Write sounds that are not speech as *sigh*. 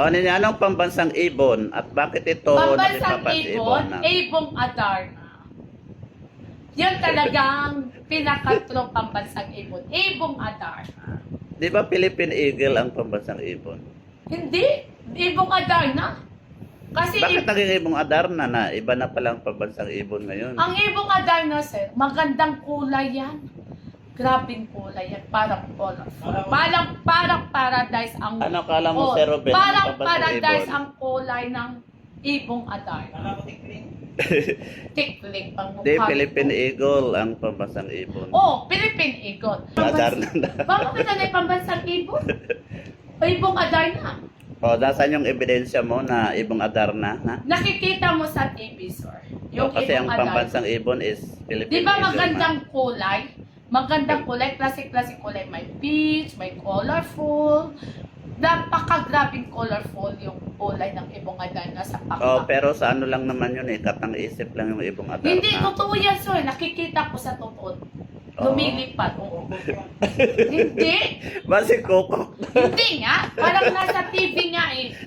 O, niya, anong pambansang ibon? At bakit ito Pambansang nalipapas ibon, na? ibong Adarna. Yan talagang pinakatrong pambansang ibon. Ibong Adarna. Di ba Philippine Eagle ang pambansang ibon? Hindi, ibong Adarna. Kasi Bakit ib- naging ibong Adarna na? Iba na palang pambansang ibon ngayon. ang ibong Adarna, sir, magandang kulay yan. Grabing kulay yan. Parang colorful. Parang, parang paradise ang... Ano kala mo, Oh, Sir Ruben? Parang ang paradise ibon? ang kulay ng ibong Adarna. *laughs* Tiklik ang mukha. Di. Philippine Eagle ang pambansang ibon. Oh, Philippine Eagle. Adarna na. Bakit na na pambansang ibon? O *laughs* ibong Adarna. O, nasaan yung ebidensya mo na ibong Adarna? Ha? Nakikita mo sa TV, sir. O, kasi ang ibong Adarna. pambansang ibon is Philippine Di ba Eagle. magandang kulay? Magandang kulay, classic-classic kulay. May peach, may colorful. Napaka-grabing colorful yung kulay ng ibong Adarna sa ma. Oh, pakpak. pero sa ano lang naman yun eh, katang isip lang yung ibong Adarna. Hindi, totoo yan, sir. Nakikita ko sa totoo. Oo. Lumilipad. Oo. *laughs* Hindi. Basi Coco. Hindi nga. Parang nasa TV nga eh.